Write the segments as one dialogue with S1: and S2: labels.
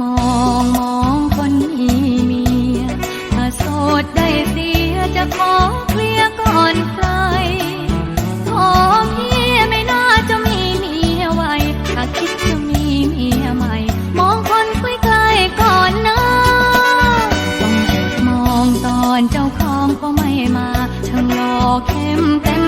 S1: มองมองคนมีเมีย ถ้าโสดได้เสียจะขอเคลียก่อนใครขอเพียไม่น่าจะมีเมียไว้ ถ้าคิดจะมีเมียใหม่ มองคนใกล้ๆก่อนนะมองตอนเจ้าของก็ไม่มาช่างหล่อเข้มเต็ม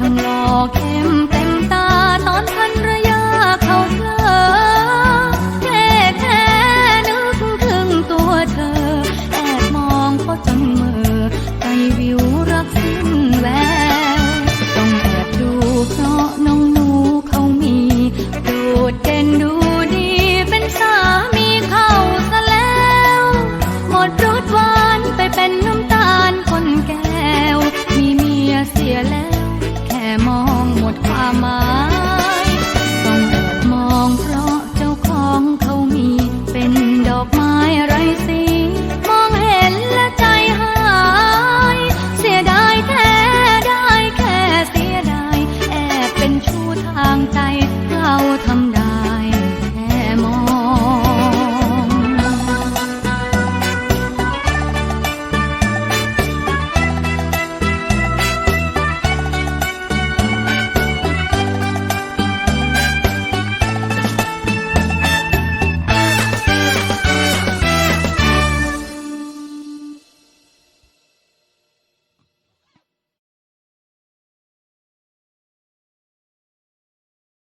S1: มาช่